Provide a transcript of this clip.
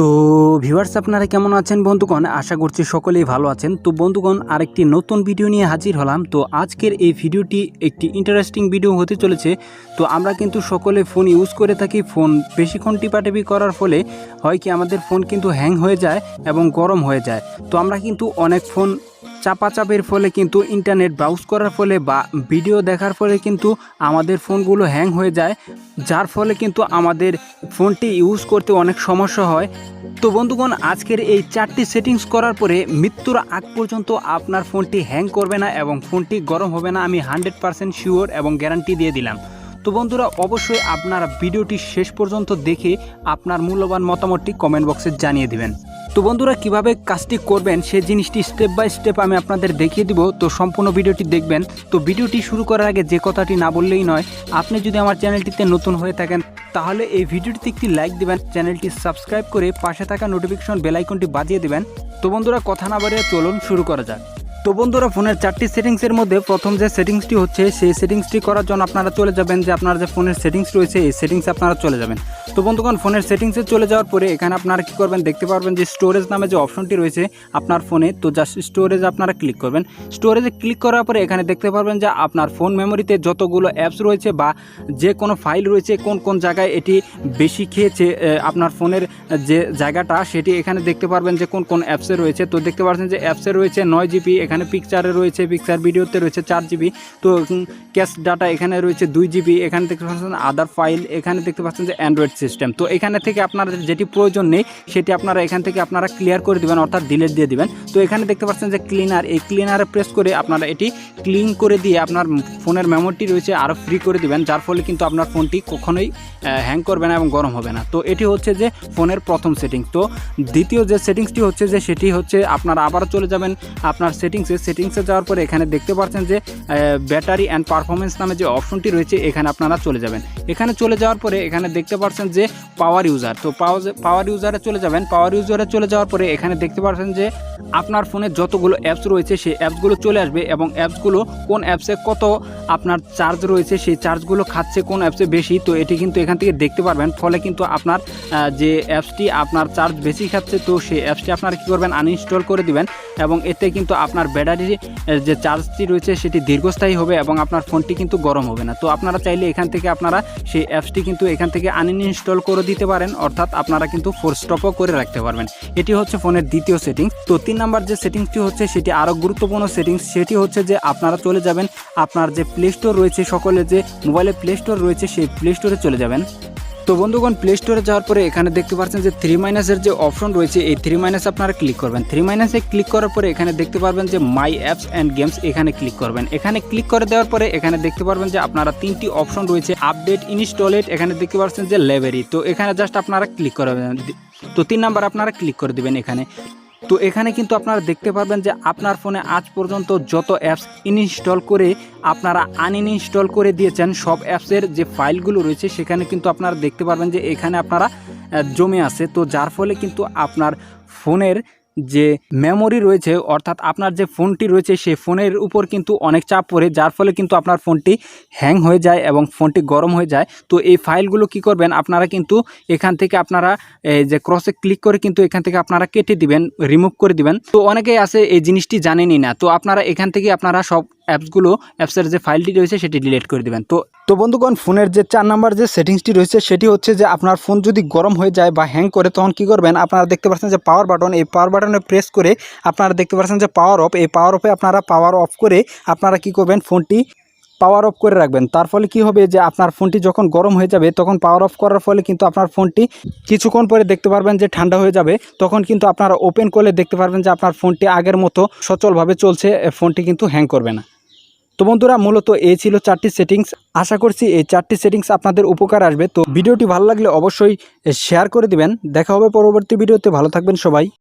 তো ভিউয়ার্স, আপনারা কেমন আছেন বন্ধুগণ? আশা করছি সকলেই ভালো আছেন। তো বন্ধুগণ, আরেকটি নতুন ভিডিও নিয়ে হাজির হলাম। তো আজকের এই ভিডিওটি একটি ইন্টারেস্টিং ভিডিও হতে চলেছে। তো আমরা কিন্তু সকলে ফোন ইউজ করে থাকি। ফোন বেশিক্ষণ টিপাটিপি করার ফলে হয় কি, আমাদের ফোন কিন্তু হ্যাং হয়ে যায় এবং গরম হয়ে যায়। তো আমরা কিন্তু অনেক ফোন চাপাচাপের ফলে কিন্তু ইন্টারনেট ব্রাউজ করার ফলে বা ভিডিও দেখার ফলে কিন্তু আমাদের ফোনগুলো হ্যাং হয়ে যায়, যার ফলে কিন্তু আমাদের ফোনটি ইউজ করতে অনেক সমস্যা হয়। তো বন্ধুগণ, আজকের এই চারটি সেটিংস করার পরে মৃত্যুর আগ পর্যন্ত আপনার ফোনটি হ্যাং করবে না এবং ফোনটি গরম হবে না, আমি হান্ড্রেড পারসেন্ট শিওর এবং গ্যারান্টি দিয়ে দিলাম। তো বন্ধুরা, অবশ্যই আপনারা ভিডিওটি শেষ পর্যন্ত দেখে আপনার মূল্যবান মতামতটি কমেন্ট বক্সে জানিয়ে দিবেন। তো বন্ধুরা, কীভাবে কাজটি করবেন সেই জিনিসটি স্টেপ বাই স্টেপ আমি আপনাদের দেখিয়ে দিব। তো সম্পূর্ণ ভিডিওটি দেখবেন। তো ভিডিওটি শুরু করার আগে যে কথাটি না বললেই নয়, আপনি যদি আমার চ্যানেলটিতে নতুন হয়ে থাকেন, তাহলে এই ভিডিওটিতে একটি লাইক দিবেন, চ্যানেলটি সাবস্ক্রাইব করে পাশে থাকা নোটিফিকেশন বেলাইকনটি বাজিয়ে দিবেন। তো বন্ধুরা, কথা না বাড়িয়ে চলুন, শুরু করা যাক। তো বন্ধুরা, ফোনের চারটি সেটিংসের মধ্যে প্রথম যে সেটিংসটি হচ্ছে, সেই সেটিংসটি করার জন্য আপনারা চলে যাবেন যে আপনার যে ফোনের সেটিংস রয়েছে, এই সেটিংসে আপনারা চলে যাবেন। তো বন্ধুগণ, ফোনের সেটিংসে চলে যাওয়ার পরে এখানে আপনারা কী করবেন, দেখতে পারবেন যে স্টোরেজ নামে যে অপশনটি রয়েছে আপনার ফোনে, তো জাস্ট স্টোরেজ আপনারা ক্লিক করবেন। স্টোরেজে ক্লিক করার পরে এখানে দেখতে পারবেন যে আপনার ফোন মেমোরিতে যতগুলো অ্যাপস রয়েছে বা যে কোনো ফাইল রয়েছে, কোন কোন জায়গায় এটি বেশি খেয়েছে আপনার ফোনের যে জায়গাটা, সেটি এখানে দেখতে পারবেন যে কোন কোন অ্যাপসে রয়েছে। তো দেখতে পাচ্ছেন যে অ্যাপসে রয়েছে নয় জিবি এখানে পিকচারে রয়েছে পিকচার ভিডিওতে রয়েছে চার জিবি তো ক্যাশ ডাটা এখানে রয়েছে দুই জিবি এখানে দেখতে পাচ্ছেন আদার ফাইল এখানে দেখতে পাচ্ছেন যে অ্যান্ড্রয়েড সিস্টেম তো, এখানে থেকে আপনার যেটি প্রয়োজন নেই, সেটি আপনারা এখান থেকে আপনারা ক্লিয়ার করে দিবেন, অর্থাৎ ডিলেট দিয়ে দিবেন। তো, এখানে দেখতে পাচ্ছেন যে ক্লিনার এই ক্লিনারে প্রেস করে আপনারা এটি ক্লিন করে দিয়ে আপনার ফোনের মেমোরিটি রয়েছে আরও ফ্রি করে দিবেন, যার ফলে কিন্তু আপনার ফোনটি কখনোই হ্যাং করবে না এবং গরম হবে না। তো, এটি হচ্ছে যে ফোনের প্রথম সেটিং তো, দ্বিতীয় যে সেটিংসটি হচ্ছে যে সেটি হচ্ছে আপনারা আবারও চলে যাবেন, আপনার সেটিংসে সেটিংসে সেটিংসে যাওয়ার পরে এখানে দেখতে পাচ্ছেন যে ব্যাটারি অ্যান্ড পারফরমেন্স নামে যে অপশনটি রয়েছে, এখানে আপনারা চলে যাবেন। এখানে চলে যাওয়ার পরে এখানে দেখতে পাচ্ছেন যে পাওয়ার ইউজার তো পাওয়ার ইউজারে চলে যাবেন। পাওয়ার ইউজারে চলে যাওয়ার পরে এখানে দেখতে পাচ্ছেন যে, আপনার ফোনে যতগুলো অ্যাপস রয়েছে, সেই অ্যাপসগুলো চলে আসবে এবং অ্যাপসগুলো কোন অ্যাপসে কত আপনার চার্জ রয়েছে, সেই চার্জগুলো খাচ্ছে কোন অ্যাপসে বেশি, তো এটি কিন্তু এখান থেকে দেখতে পারবেন। ফলে কিন্তু আপনার যে অ্যাপসটি আপনার চার্জ বেশি খাচ্ছে, তো সেই অ্যাপসটি আপনারা কী করবেন? আনইনস্টল করে দিবেন এবং এতে কিন্তু আপনার ব্যাটারি যে চার্জটি রয়েছে সেটি দীর্ঘস্থায়ী হবে এবং আপনার ফোনটি কিন্তু গরম হবে না। তো আপনারা চাইলে এখান থেকে আপনারা সেই অ্যাপসটি কিন্তু এখান থেকে আনইনস্টল করে দিতে পারেন, অর্থাৎ আপনারা কিন্তু ফোর স্টপও করে রাখতে পারবেন। এটি হচ্ছে ফোনের দ্বিতীয় সেটিংস তো তিন নাম্বার যে সেটিংসটি হচ্ছে সেটি আরও গুরুত্বপূর্ণ সেটিংস সেটি হচ্ছে যে আপনারা চলে যাবেন আপনার যে প্লে স্টোর রয়েছে, সকলে যে মোবাইলে প্লে স্টোর রয়েছে সেই প্লে স্টোরে চলে যাবেন। তো বন্ধুগণ প্লে স্টোরে যাওয়ার পরে এখানে দেখতে পাচ্ছেন যে থ্রি মাইনাসের যে অপশন রয়েছে, এই থ্রি মাইনাস আপনারা ক্লিক করবেন। থ্রি মাইনাসে ক্লিক করার পরে এখানে দেখতে পারবেন যে মাই অ্যাপস অ্যান্ড গেমস এখানে ক্লিক করবেন। এখানে ক্লিক করে দেওয়ার পরে এখানে দেখতে পারবেন যে আপনারা তিনটি অপশন রয়েছে আপডেট ইনস্টলেট এখানে দেখতে পাচ্ছেন যে লাইব্রেরি তো এখানে জাস্ট আপনারা ক্লিক করবেন। তো তিন নাম্বার আপনারা ক্লিক করে দেবেন এখানে। তো এখানে কিন্তু আপনারা দেখতে পারবেন যে আপনার ফোনে আজ পর্যন্ত যত অ্যাপস ইনস্টল করে আপনারা আনইনস্টল করে দিয়েছেন, সব অ্যাপসের যে ফাইলগুলো রয়েছে সেখানে কিন্তু আপনারা দেখতে পারবেন যে এখানে আপনারা জমে আছে। তো যার ফলে কিন্তু আপনার ফোনের যে মেমোরি রয়েছে, অর্থাৎ আপনার যে ফোনটি রয়েছে, সেই ফোনের উপর কিন্তু অনেক চাপ পড়ে, যার ফলে কিন্তু আপনার ফোনটি হ্যাং হয়ে যায় এবং ফোনটি গরম হয়ে যায়। তো এই ফাইলগুলো কি করবেন, আপনারা কিন্তু এখান থেকে আপনারা এই যে ক্রসে ক্লিক করে কিন্তু এখান থেকে আপনারা কেটে দিবেন রিমুভ করে দিবেন। তো অনেকেই আছে, এই জিনিসটি জানেনই না। তো আপনারা এখান থেকে আপনারা সব অ্যাপসগুলো, অ্যাপসের যে ফাইলটি রয়েছে সেটি ডিলিট করে দেবেন। তো তো বন্ধুগণ, ফোনের যে চার নাম্বার যে সেটিংসটি রয়েছে, সেটি হচ্ছে যে আপনার ফোন যদি গরম হয়ে যায় বা হ্যাং করে, তখন কি করবেন? আপনারা দেখতে পাচ্ছেন যে পাওয়ার বাটন এই পাওয়ার বাটনে প্রেস করে আপনারা দেখতে পাচ্ছেন যে পাওয়ার অফ এই পাওয়ার অফে আপনারা পাওয়ার অফ করে আপনারা কি করবেন? ফোনটি পাওয়ার অফ করে রাখবেন। তার ফলে কি হবে যে আপনার ফোনটি যখন গরম হয়ে যাবে, তখন পাওয়ার অফ করার ফলে কিন্তু আপনার ফোনটি কিছুক্ষণ পরে দেখতে পারবেন যে ঠান্ডা হয়ে যাবে। তখন কিন্তু আপনারা ওপেন করলে দেখতে পারবেন যে আপনার ফোনটি আগের মতো সচলভাবে চলছে ফোনটি কিন্তু হ্যাং করবে না। তো বন্ধুরা, মূলত এই ছিল চারটি সেটিংস আশা করছি এই চারটি সেটিংস আপনাদের উপকার আসবে। তো ভিডিওটি ভালো লাগলে অবশ্যই শেয়ার করে দিবেন। দেখা হবে পরবর্তী ভিডিওতে। ভালো থাকবেন সবাই।